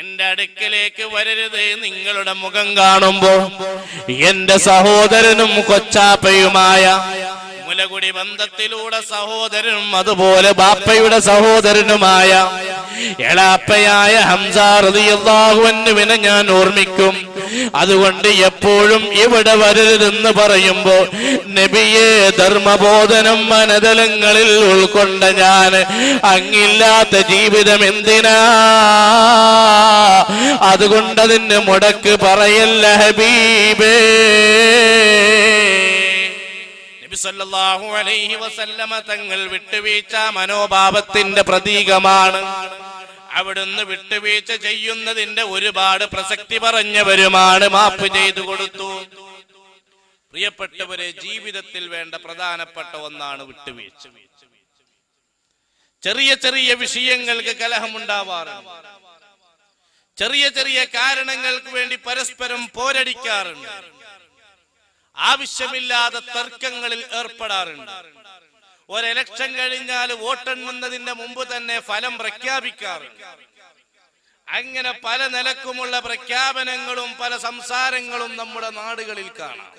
എന്റെ അടുക്കലേക്ക് വരരുത് നിങ്ങളുടെ മുഖം കാണുമ്പോ എന്റെ സഹോദരനും കൊച്ചാപ്പയുമായ മുലകുടി ബന്ധത്തിലൂടെ സഹോദരനും അതുപോലെ ബാപ്പയുടെ സഹോദരനുമായ എളാപ്പയായ ഹംസാറിയാഹുവിനെ ഞാൻ ഓർമ്മിക്കും. അതുകൊണ്ട് എപ്പോഴും ഇവിടെ വരരുതെന്ന് പറയുമ്പോ നബിയെ ധർമ്മബോധനം മനതലങ്ങളിൽ ഉൾക്കൊണ്ട ഞാൻ അങ്ങില്ലാത്ത ജീവിതം എന്തിനാ? അതുകൊണ്ട് അതിന് മുടക്ക് പറയല്ല ഹബീബേ. അലൈഹി വസല്ലമ തങ്ങൾ വിട്ടുവീഴ്ച മനോഭാവത്തിന്റെ പ്രതീകമാണ്. അവിടുന്ന് വിട്ടുവീഴ്ച ചെയ്യുന്നതിന്റെ ഒരുപാട് പ്രസക്തി പറഞ്ഞവരുമാണ് മാപ്പ് ചെയ്തു കൊടുത്തു. പ്രിയപ്പെട്ടവരെ ജീവിതത്തിൽ വേണ്ട പ്രധാനപ്പെട്ട ഒന്നാണ് വിട്ടുവീഴ്ച. ചെറിയ ചെറിയ വിഷയങ്ങൾക്ക് കലഹമുണ്ടാവാറുണ്ട്. ചെറിയ ചെറിയ കാരണങ്ങൾക്ക് വേണ്ടി പരസ്പരം പോരടിക്കാറുണ്ട്. ആവശ്യമില്ലാതെ തർക്കങ്ങളിൽ ഏർപ്പെടാറുണ്ട്. ഒരു ഇലക്ഷൻ കഴിഞ്ഞാൽ വോട്ടെണ്ണുന്നതിന്റെ മുമ്പ് തന്നെ ഫലം പ്രഖ്യാപിക്കാറുണ്ട്. അങ്ങനെ പല നിലക്കുമുള്ള പ്രഖ്യാപനങ്ങളും പല സംസാരങ്ങളും നമ്മുടെ നാടുകളിൽ കാണാം.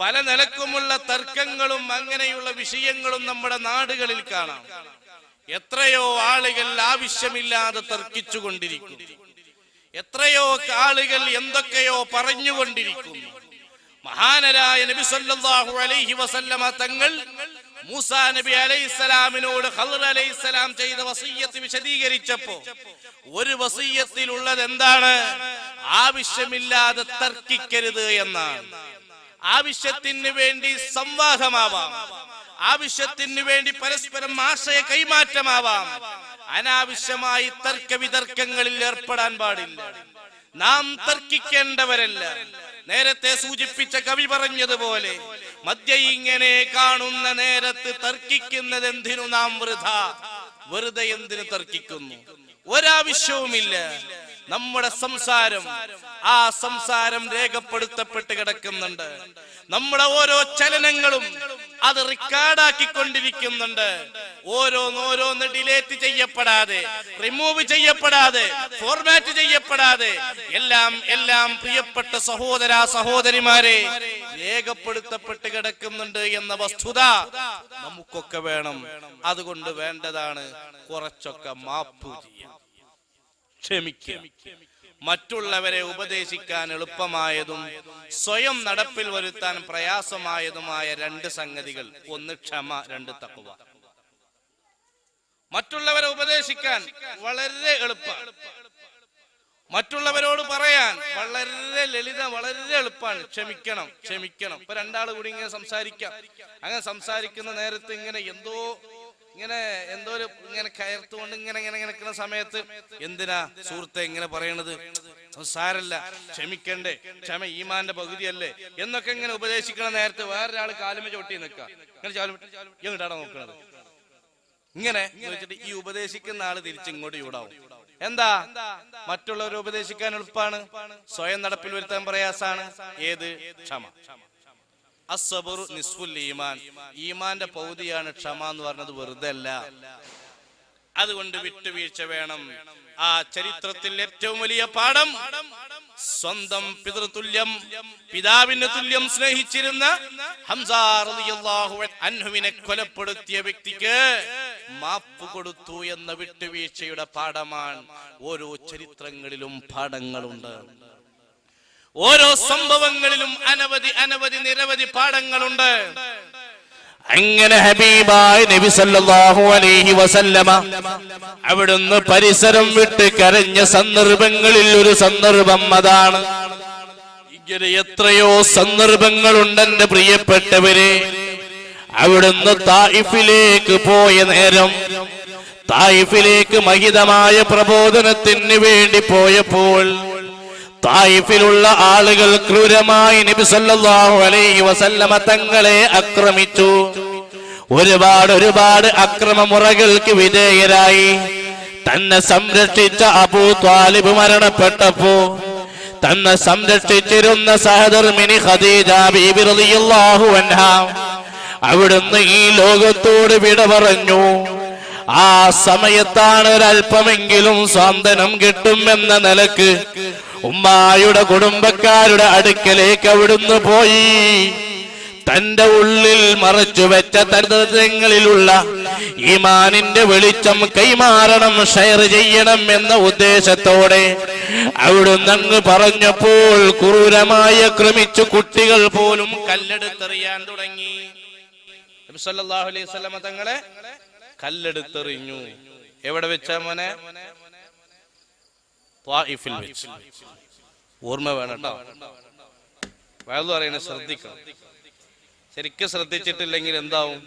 പല നിലക്കുമുള്ള തർക്കങ്ങളും അങ്ങനെയുള്ള വിഷയങ്ങളും നമ്മുടെ നാടുകളിൽ കാണാം. എത്രയോ ആളുകൾ ആവശ്യമില്ലാതെ തർക്കിച്ചു തർക്കിച്ചുകൊണ്ടിരിക്കുന്നു എത്രയോ ആളുകൾ എന്തൊക്കെയോ പറഞ്ഞുകൊണ്ടിരിക്കുന്നു മഹാനരായ നബി സല്ലല്ലാഹു അലൈഹി വസല്ലമ തങ്ങൾ മൂസ നബി അലൈഹിസ്സലാമിനോട് ഖദർ അലൈഹിസ്സലാം ചെയ്ത വസീയത്ത് വിശദീകരിച്ചപ്പോ ഒരു വസീയത്തിലുള്ളത് എന്താണ്? ആവശ്യമില്ലാതെ തർക്കിക്കരുത് എന്നാണ്. ആവശ്യത്തിന് വേണ്ടി സംവാഹമാവാം ആവശ്യത്തിന് വേണ്ടി പരസ്പരം ആശയ കൈമാറ്റമാവാം. അനാവശ്യമായി തർക്ക വിതർക്കങ്ങളിൽ ഏർപ്പെടാൻ പാടില്ല. നാം തർക്കിക്കേണ്ടവരല്ല. നേരത്തെ സൂചിപ്പിച്ച കവി പറഞ്ഞതുപോലെ മദ്യ ഇങ്ങനെ കാണുന്ന നേരത്ത് തർക്കിക്കുന്നത് എന്തിനു നാം വൃഥ? വെറുതെ എന്തിനു തർക്കിക്കുന്നു? ഒരാവശ്യവുമില്ല. നമ്മുടെ സംസാരം ആ സംസാരം രേഖപ്പെടുത്തപ്പെട്ട് കിടക്കുന്നുണ്ട്. നമ്മുടെ ഓരോ ചലനങ്ങളും അത് റെക്കോർഡാക്കിക്കൊണ്ടിരിക്കുന്നുണ്ട്. ഓരോന്നോരോന്ന് ഡിലേറ്റ് ചെയ്യപ്പെടാതെ റിമൂവ് ചെയ്യപ്പെടാതെ ഫോർമാറ്റ് ചെയ്യപ്പെടാതെ എല്ലാം എല്ലാം പ്രിയപ്പെട്ട സഹോദര സഹോദരിമാരെ രേഖപ്പെടുത്തപ്പെട്ട് കിടക്കുന്നുണ്ട് എന്ന വസ്തുത നമുക്കൊക്കെ വേണം. അതുകൊണ്ട് വേണ്ടതാണ് കുറച്ചൊക്കെ മാപ്പ് ചെയ്യാം ക്ഷമിക്കുക. മറ്റുള്ളവരെ ഉപദേശിക്കാൻ എളുപ്പമായതും സ്വയം നടപ്പിൽ വരുത്താൻ പ്രയാസമായതുമായ രണ്ട് സംഗതികൾ. ഒന്ന് ക്ഷമ രണ്ട് തക്കുവ മറ്റുള്ളവരെ ഉപദേശിക്കാൻ വളരെ എളുപ്പമാണ്. മറ്റുള്ളവരോട് പറയാൻ വളരെ ലളിത വളരെ എളുപ്പമാണ്. ക്ഷമിക്കണം ക്ഷമിക്കണം. ഇപ്പൊ രണ്ടാൾ കൂടി ഇങ്ങനെ സംസാരിക്കാം. അങ്ങനെ സംസാരിക്കുന്ന നേരത്ത് ഇങ്ങനെ എന്തോ ഇങ്ങനെ എന്തോ ഒരു ഇങ്ങനെ കയർത്തുകൊണ്ട് ഇങ്ങനെ ഇങ്ങനെ നിൽക്കുന്ന സമയത്ത് എന്തിനാ സുഹൃത്തെ ഇങ്ങനെ പറയണത്? സാരല്ല ക്ഷമിക്കണ്ടേ ക്ഷമ ഈമാന്റെ പകുതിയല്ലേ എന്നൊക്കെ ഇങ്ങനെ ഉപദേശിക്കണ നേരത്തെ വേറൊരാൾ കാലുമ ചോട്ടി എങ്ങോട്ടാണ് നോക്കണത്? ഇങ്ങനെ വെച്ചിട്ട് ഈ ഉപദേശിക്കുന്ന ആൾ തിരിച്ച് ഇങ്ങോട്ട് ചൂടാവും. എന്താ? മറ്റുള്ളവരെ ഉപദേശിക്കാൻ എളുപ്പമാണ് സ്വയം നടപ്പിൽ വരുത്താൻ പ്രയാസാണ്. ഏത്? ക്ഷമ. അസബറു നിസ്ഫുൽ ഈമാൻ. ഈമാന്റെ പൗതിയാണ് ക്ഷമ എന്ന് പറഞ്ഞത് വെറുതെ അല്ല അതുകൊണ്ട് വിട്ടുവീഴ്ച വേണം. ആ ചരിത്രത്തിൽ ഏറ്റവും വലിയ പാഠം സ്വന്തം പിതൃതുല്യം പിതാവിന് തുല്യം സ്നേഹിച്ചിരുന്ന അൻഹുവിനെ കൊലപ്പെടുത്തിയ വ്യക്തിക്ക് മാപ്പ് കൊടുത്തു എന്ന വിട്ടുവീഴ്ചയുടെ പാഠമാണ്. ഓരോ ചരിത്രങ്ങളിലും പാഠങ്ങളുണ്ട്. ഓരോ സംഭവങ്ങളിലും അനവധി അനവധി നിരവധി പാഠങ്ങളുണ്ട്. അങ്ങനെ ഹബീബായ നബി സല്ലല്ലാഹു അലൈഹി വസല്ലമ അവിടുന്ന് പരിസരം വിട്ട് കരഞ്ഞ സന്ദർഭങ്ങളിൽ ഒരു സന്ദർഭം അതാണ്. ഇങ്ങനെ എത്രയോ സന്ദർഭങ്ങളുണ്ട് എന്റെ പ്രിയപ്പെട്ടവരെ. അവിടുന്ന് തായിഫിലേക്ക് പോയ നേരം തായിഫിലേക്ക് മഹിതമായ പ്രബോധനത്തിന് വേണ്ടി പോയപ്പോൾ തായിഫിലുള്ള ആളുകൾ ക്രൂരമായി നബി സല്ലല്ലാഹു അലൈഹി വസല്ലമ തങ്ങളെ ആക്രമിച്ചു. ഒരുപാട് ഒരുപാട് അക്രമമുറകൾക്ക് വിധേയരായി. തന്നെ സംരക്ഷിച്ച അബൂ ത്വാലിബ് മരണപ്പെട്ടപ്പോ തന്നെ സംരക്ഷിച്ചിരുന്ന മിനി ഖദീജ ബീബി റളിയല്ലാഹു അവിടുന്ന് ഈ ലോകത്തോട് വിട പറഞ്ഞു. ആ സമയത്താണ് ഒരല്പമെങ്കിലും സ്വാന്തനം കിട്ടുമെന്ന നിലയ്ക്ക് ഉമ്മായുടെ കുടുംബക്കാരുടെ അടുക്കലേക്ക് അവിടുന്ന് പോയി. തന്റെ ഉള്ളിൽ മറച്ചു വെച്ച തരങ്ങളിലുള്ള ഈമാനിന്റെ വെളിച്ചം കൈമാറണം ഷെയർ ചെയ്യണം എന്ന ഉദ്ദേശത്തോടെ അവിടുന്ന് അങ്ങ് പറഞ്ഞപ്പോൾ ക്രൂരമായി ആക്രമിച്ചു കുട്ടികൾ പോലും കല്ലെടുത്തെറിയാൻ തുടങ്ങി. തങ്ങളെ കല്ലെടുത്തെറിഞ്ഞു. എവിടെ വെച്ച മോനെ? ത്വാഇഫിൽ വെച്ച്. ഓർമ്മ വേണം കേട്ടോ വയലു പറയുന്നത് ശ്രദ്ധിക്കണം. ശരിക്കും ശ്രദ്ധിച്ചിട്ടില്ലെങ്കിൽ എന്താവും?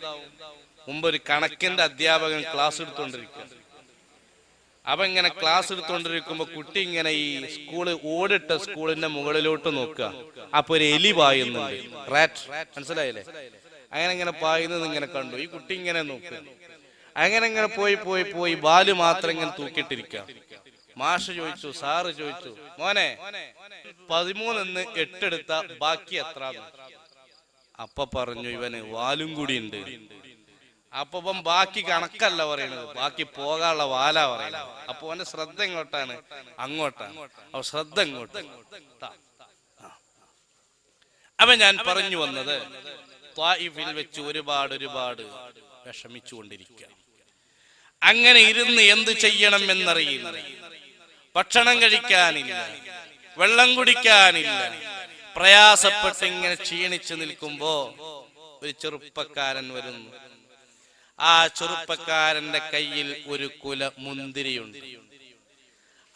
മുമ്പ് ഒരു കണക്കിന്റെ അധ്യാപകൻ ക്ലാസ് എടുത്തുകൊണ്ടിരിക്കുക. അവ ഇങ്ങനെ ക്ലാസ് എടുത്തുകൊണ്ടിരിക്കുമ്പോ കുട്ടി ഇങ്ങനെ ഈ സ്കൂൾ ഓടിട്ട സ്കൂളിന്റെ മുകളിലോട്ട് നോക്കുക. അപ്പൊ ഒരു എലി പായുന്നുണ്ട്. റാറ്റ് മനസ്സിലായില്ലേ? അങ്ങനെ ഇങ്ങനെ പായുന്നത് ഇങ്ങനെ കണ്ടു. ഈ കുട്ടി ഇങ്ങനെ നോക്കുക അങ്ങനെ ഇങ്ങനെ പോയി പോയി പോയി ബാൽ മാത്രം ഇങ്ങനെ തൂക്കിയിട്ടിരിക്കുക. മാഷ് ചോദിച്ചു സാറ് ചോദിച്ചു മോനെ പതിമൂന്നിന്ന് എട്ടെടുത്ത ബാക്കി എത്ര അപ്പ പറഞ്ഞു ഇവന് വാലും കൂടി ഉണ്ട് അപ്പൊ ബാക്കി കണക്കല്ല പറയുന്നത് ബാക്കി പോകാനുള്ള വാല പറയണത്. അപ്പൊ അവന്റെ ശ്രദ്ധ എങ്ങോട്ടാണ്? അങ്ങോട്ടാണ്. അപ്പൊ ശ്രദ്ധ. ആ. അപ്പൊ ഞാൻ പറഞ്ഞു വന്നത് ത്വായിഫിൽ വെച്ച് ഒരുപാട് ഒരുപാട് വിഷമിച്ചുകൊണ്ടിരിക്കുക അങ്ങനെ ഇരുന്ന് എന്ത് ചെയ്യണം എന്നറിയില്ല. ഭക്ഷണം കഴിക്കാനില്ല വെള്ളം കുടിക്കാനില്ല. പ്രയാസപ്പെട്ട് ഇങ്ങനെ ക്ഷീണിച്ചു നിൽക്കുമ്പോ ഒരു ചെറുപ്പക്കാരൻ വരുന്നു. ആ ചെറുപ്പക്കാരന്റെ കയ്യിൽ ഒരു കുല മുന്തിരിയുണ്ട്.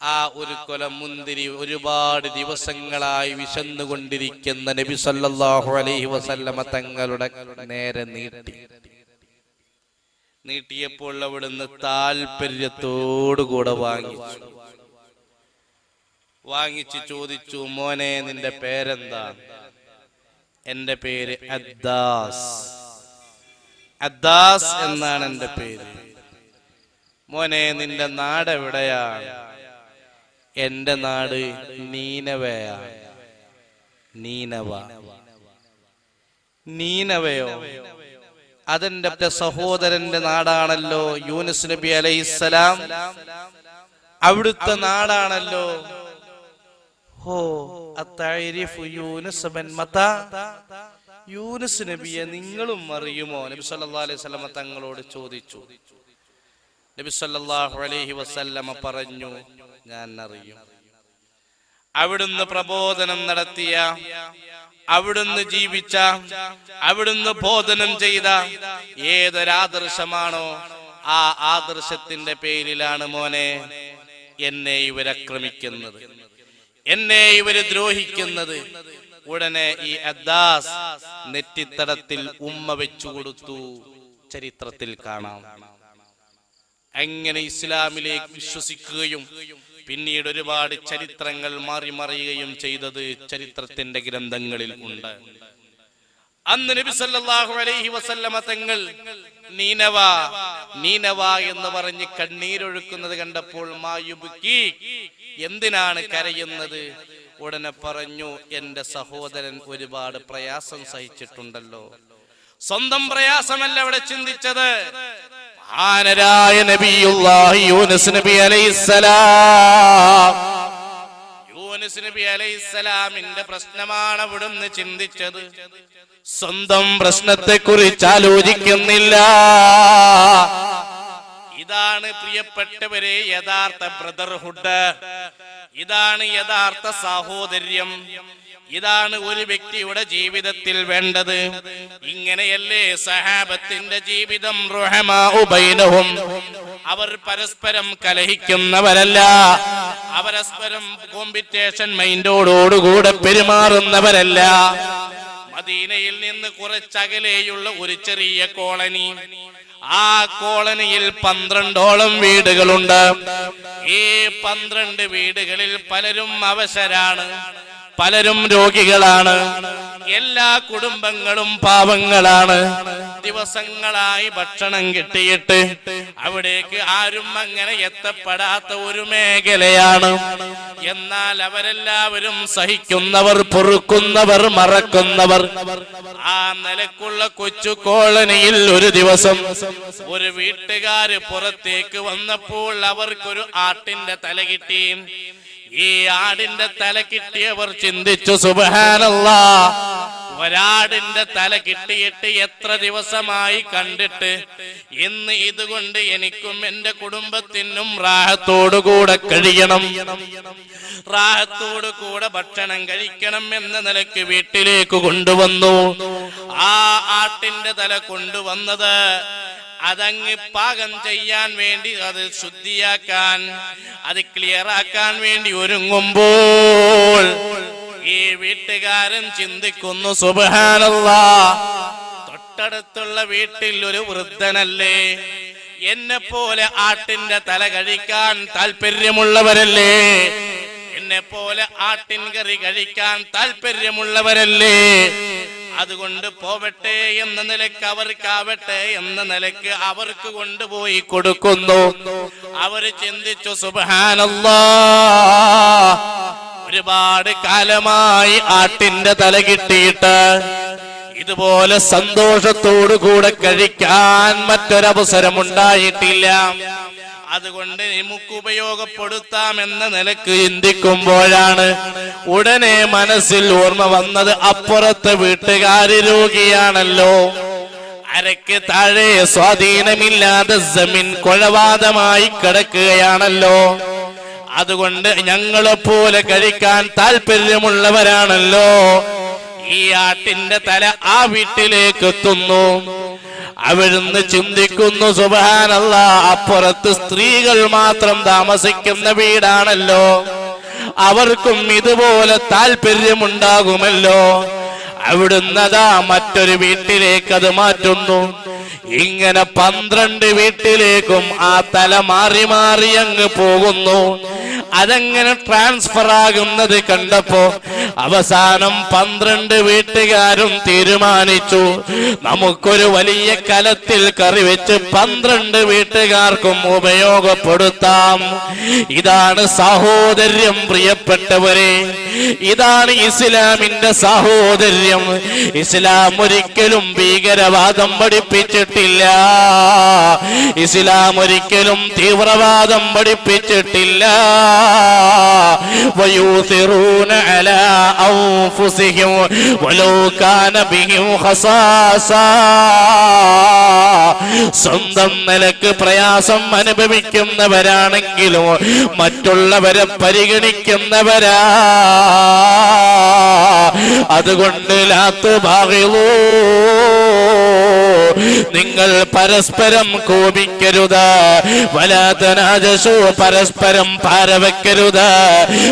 ആ ഒരു കുല മുന്തിരി ഒരുപാട് ദിവസങ്ങളായി വിശന്നുകൊണ്ടിരിക്കുന്ന നബി സല്ലല്ലാഹു അലൈഹി വസല്ലമ തങ്ങളുടെ നേരെ നീട്ടി. നീട്ടിയപ്പോൾ അവിടുന്ന് താല്പര്യത്തോടുകൂടെ വാങ്ങിച്ചു. വാങ്ങിച്ച് ചോദിച്ചു മോനെ നിന്റെ പേരെന്താ? എന്റെ പേര് അദ്ദാസ്. അദ്ദാസ് എന്നാണ് എന്റെ പേര്. മോനെ നിന്റെ നാട് എവിടെയാണ്? എന്റെ നാട് നീനവയാണ് നീനവ. നീനവയോ? അതെന്റെ സഹോദരന്റെ നാടാണല്ലോ യൂനുസ് നബി അലൈഹിസ്സലാം. അവിടുത്തെ നാടാണല്ലോ. ഹോ നബിയെ നിങ്ങളും അറിയുമോ? നബി അലൈഹി വസല്ലമ തങ്ങളോട് ചോദിച്ചു. നബി അലൈഹി വസല്ലമ പറഞ്ഞു ഞാൻ അറിയും. അവിടുന്ന് പ്രബോധനം നടത്തിയ അവിടുന്ന് ജീവിച്ച അവിടുന്ന് ബോധനം ചെയ്ത ഏതൊരാദർശമാണോ ആ ആദർശത്തിന്റെ പേരിലാണ് മോനെ എന്നെ ഇവരക്രമിക്കുന്നത് എന്നെ ഇവർ ദ്രോഹിക്കുന്നത്. ഉടനെ ഈ അദ്ദാസ് നെറ്റിത്തടത്തിൽ ഉമ്മ വെച്ചു കൊടുത്തു. ചരിത്രത്തിൽ കാണാം. എങ്ങനെ ഇസ്ലാമിലേക്ക് വിശ്വസിക്കുകയും പിന്നീട് ഒരുപാട് ചരിത്രങ്ങൾ മാറി മറിയുകയും ചെയ്തത് ചരിത്രത്തിന്റെ ഗ്രന്ഥങ്ങളിൽ ഉണ്ട്. അന്ന് നബി സല്ലല്ലാഹു അലൈഹി വസല്ലമ തങ്ങൾ നീനവ നീനവ എന്ന് പറഞ്ഞ് കണ്ണീരൊഴുക്കുന്നത് കണ്ടപ്പോൾ മായുബുക്കി എന്തിനാണ് കരയുന്നത്? ഉടനെ പറഞ്ഞു എന്റെ സഹോദരൻ ഒരുപാട് പ്രയാസം സഹിച്ചിട്ടുണ്ടല്ലോ. സ്വന്തം പ്രയാസമല്ല അവിടെ ചിന്തിച്ചത്. മഹാനരായ നബി യൂനസ് നബി പ്രശ്നമാണ് അവിടുന്ന് ചിന്തിച്ചത്. സ്വന്തം പ്രശ്നത്തെ കുറിച്ച് ആലോചിക്കുന്നില്ല. ഇതാണ് പ്രിയപ്പെട്ടവരെ യഥാർത്ഥ ബ്രദർഹുഡ് ഇതാണ് യഥാർത്ഥ സാഹോദര്യം. ഇതാണ് ഒരു വ്യക്തിയുടെ ജീവിതത്തിൽ വേണ്ടത്. ഇങ്ങനെയല്ലേ സഹാബത്തിന്റെ ജീവിതം റുഹമാഉ ബൈനഹും. അവർ പരസ്പരം കലഹിക്കുന്നവരല്ല. അവരസ്പരം കോമ്പിറ്റേഷൻ മൈൻഡോടോടുകൂടെ പെരുമാറുന്നവരല്ല. മദീനയിൽ നിന്ന് കുറച്ചകലെയുള്ള ഒരു ചെറിയ കോളനി. ആ കോളനിയിൽ പന്ത്രണ്ടോളം വീടുകളുണ്ട്. ഈ പന്ത്രണ്ട് വീടുകളിൽ പലരും അവശരാണ് പലരും രോഗികളാണ്. എല്ലാ കുടുംബങ്ങളും പാവങ്ങളാണ്. ദിവസങ്ങളായി ഭക്ഷണം കിട്ടിയിട്ട് അവിടേക്ക് ആരും അങ്ങനെ എത്തപ്പെടാത്ത ഒരു മേഖലയാണ്. എന്നാൽ അവരെല്ലാവരും സഹിക്കുന്നവർ പൊറുക്കുന്നവർ മറക്കുന്നവർ. ആ നിലക്കുള്ള കൊച്ചു കോളനിയിൽ ഒരു ദിവസം ഒരു വീട്ടുകാര് പുറത്തേക്ക് വന്നപ്പോൾ അവർക്കൊരു ആട്ടിന്റെ തല കിട്ടി. ഈ ആടിന്റെ തല കിട്ടിയവർ ചിന്തിച്ചു സുബഹാനല്ല ഒരാടിന്റെ തല കിട്ടിയിട്ട് എത്ര ദിവസമായി കണ്ടിട്ട് ഇന്ന് ഇതുകൊണ്ട് എനിക്കും എന്റെ കുടുംബത്തിനും റാഹത്തോടുകൂടെ കഴിയണം. റാഹത്തോടു കൂടെ ഭക്ഷണം കഴിക്കണം എന്ന നിലയ്ക്ക് വീട്ടിലേക്ക് കൊണ്ടുവന്നു. ആ ആട്ടിന്റെ തല കൊണ്ടുവന്നത് അതങ്ങ് പാകം ചെയ്യാൻ വേണ്ടി അത് ശുദ്ധിയാക്കാൻ അത് ക്ലിയർ ആക്കാൻ വേണ്ടി ഒരുങ്ങുമ്പോൾ ഈ വീട്ടുകാരൻ ചിന്തിക്കുന്നു സുബാനല്ല തൊട്ടടുത്തുള്ള വീട്ടിൽ ഒരു വൃദ്ധനല്ലേ? എന്നെ പോലെ ആട്ടിന്റെ തല കഴിക്കാൻ താല്പര്യമുള്ളവരല്ലേ എന്നെ പോലെ ആട്ടിൻ കറി കഴിക്കാൻ താല്പര്യമുള്ളവരല്ലേ അതുകൊണ്ട് പോവട്ടെ എന്ന നിലയ്ക്ക് അവർക്കാവട്ടെ എന്ന നിലയ്ക്ക് അവർക്ക് കൊണ്ടുപോയി കൊടുക്കുന്നു. അവർ ചിന്തിച്ചു സുബാനല്ല ഒരുപാട് കാലമായി ആട്ടിന്റെ തല കിട്ടിയിട്ട് ഇതുപോലെ സന്തോഷത്തോടു കൂടെ കഴിക്കാൻ മറ്റൊരവസരം ഉണ്ടായിട്ടില്ല അതുകൊണ്ട് നമുക്ക് ഉപയോഗപ്പെടുത്താം എന്ന നിലയ്ക്ക് ചിന്തിക്കുമ്പോഴാണ് ഉടനെ മനസ്സിൽ ഓർമ്മ വന്നത് അപ്പുറത്തെ വീട്ടുകാര് രോഗിയാണല്ലോ. അരക്ക് താഴെ സ്വാധീനമില്ലാതെ ജമീൻ കൊഴവാദമായി കിടക്കുകയാണല്ലോ. അതുകൊണ്ട് ഞങ്ങളെപ്പോലെ കഴിക്കാൻ താല്പര്യമുള്ളവരാണല്ലോ. ഈ ആട്ടിന്റെ തല ആ വീട്ടിലേക്ക് എത്തുന്നു അവിടുന്ന് ചിന്തിക്കുന്നു സുബാനല്ല അപ്പുറത്ത് സ്ത്രീകൾ മാത്രം താമസിക്കുന്ന വീടാണല്ലോ. അവർക്കും ഇതുപോലെ താല്പര്യമുണ്ടാകുമല്ലോ. അവിടുന്നതാ മറ്റൊരു വീട്ടിലേക്ക് അത് മാറ്റുന്നു. ഇങ്ങനെ പന്ത്രണ്ട് വീട്ടിലേക്കും ആ തല മാറി മാറി അങ്ങ് പോകുന്നു. അതങ്ങനെ ട്രാൻസ്ഫർ ആകുന്നത് കണ്ടപ്പോ അവസാനം പന്ത്രണ്ട് വീട്ടുകാരും തീരുമാനിച്ചു. നമുക്കൊരു വലിയ കലത്തിൽ കറി വെച്ച് പന്ത്രണ്ട് വീട്ടുകാർക്കും ഉപയോഗപ്പെടുത്താം. ഇതാണ് സഹോദര്യം പ്രിയപ്പെട്ടവരെ. ഇതാണ് ഇസ്ലാമിന്റെ സഹോദര്യം. ഇസ്ലാം ഒരിക്കലും ഭീകരവാദം പഠിപ്പിച്ചിട്ടില്ല. ഇസ്ലാം ഒരിക്കലും തീവ്രവാദം പഠിപ്പിച്ചിട്ടില്ല. സ്വന്തം നിലയ്ക്ക് പ്രയാസം അനുഭവിക്കുന്നവരാണെങ്കിലും മറ്റുള്ളവരെ പരിഗണിക്കുന്നവരാ. അതുകൊണ്ട് ലാത്ത് ഭാഗ്യവോ നിങ്ങൾ പരസ്പരം കോപിക്കരുത്. വലാതനാജസോ പരസ്പരം പാരവെക്കരുത്.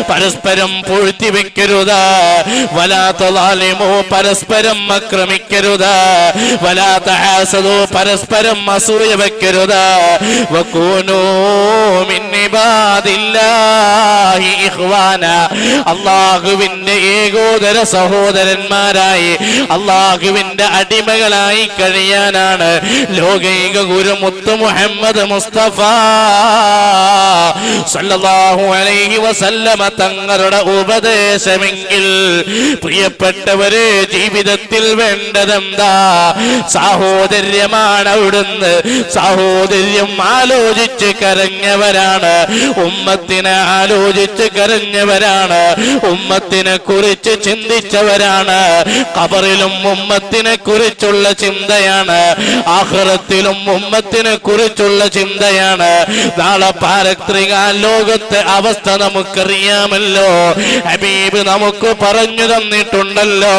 പരസ്പരം പൂഴ്ത്തി വെക്കരുത് വലാത്തലാലിമോ പരസ്പരം ആക്രമിക്കരുത്. വലാത്ത ഹാസതോ പരസ്പരം അസൂയ വെക്കരുത്. വക്കൂനോ അള്ളാഹുവിന്റെ ഏകോദര സഹോദരന്മാരായി. അള്ളാഹുവിന്റെ അടിമകളായി കഴിയാനാണ്. ലോകൈക ഗുരു മുത്ത് മുഹമ്മദ് മുസ്തഫ. സല്ലല്ലാഹു അലൈഹി വസല്ലമ തങ്ങളുടെ ഉപദേശമെങ്കിൽ പ്രിയപ്പെട്ടവരെ ജീവിതത്തിൽ വേണ്ടതെന്താ? സാഹോദര്യമാണ് അവിടുന്ന്. സാഹോദര്യം ആലോചിച്ച് കരഞ്ഞവരാണ്. ഉമ്മത്തിനെ ആലോചിച്ച് കരഞ്ഞവരാണ്. ഉമ്മത്തിനെ കുറിച്ച് ചിന്തിച്ചവരാണ്. കബറിലും ഉമ്മത്തിനെ കുറിച്ചുള്ള ചിന്തയാണ്. ആഹ്റത്തിലും ഉമ്മത്തിനെ കുറിച്ചുള്ള ചിന്തയാണ്. നാളെ പാരത്രിക ലോകത്തെ അവസ്ഥ നമുക്കറിയാമല്ലോ. ഹബീബ് നമുക്ക് പറഞ്ഞു തന്നിട്ടുണ്ടല്ലോ.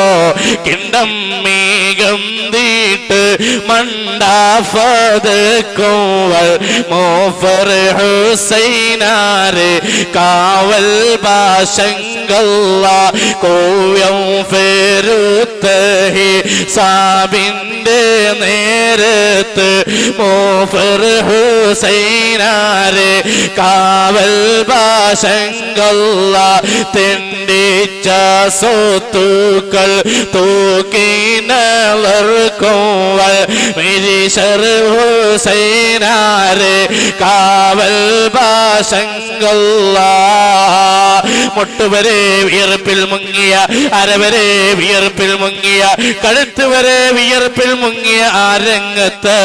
കിണ്ടം മേഘം തീട്ട് മണ്ടാഫത് കോവൽ മോഫർ ഹുസൈനാര് കാവൽ ബാശങ്കല്ല കോവ്യം ഫെരുത്ത് സാബിന്റെ നേരത്ത് മോഫർ ഹുസൈനാരെ കാവൽ ബാശങ്കല്ല തെണ്ടിച്ച സ്വത്തുക്കൾ തൂക്കി നളർക്കുവൽ മിരിശർ ഹുസൈനാര് കാവൽ ബാശങ്കല്ല മുട്ടുവരെ വിയർപ്പിൽ മുങ്ങിയ അരവരെ വിയർപ്പിൽ മുങ്ങിയ കഴുത്ത് വരെ വിയർപ്പിൽ മുങ്ങിയ ആ രംഗത്ത്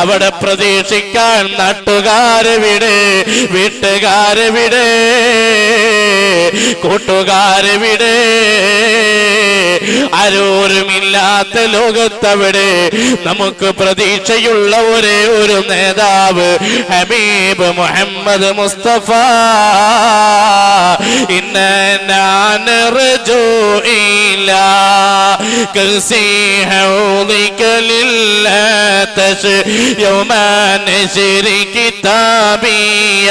അവിടെ പ്രതീക്ഷിക്കാൻ നാട്ടുകാരെ വിട് വീട്ടുകാരെ വിട് കൂട്ടുകാരെ അടുത്തവിടെ നമുക്ക് പ്രതീക്ഷയുള്ള ഒരേ ഒരു നേതാവ് ഹബീബ് മുഹമ്മദ് മുസ്തഫ. കിതാബിയ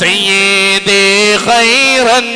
സയ്യീദി ഖൈറൻ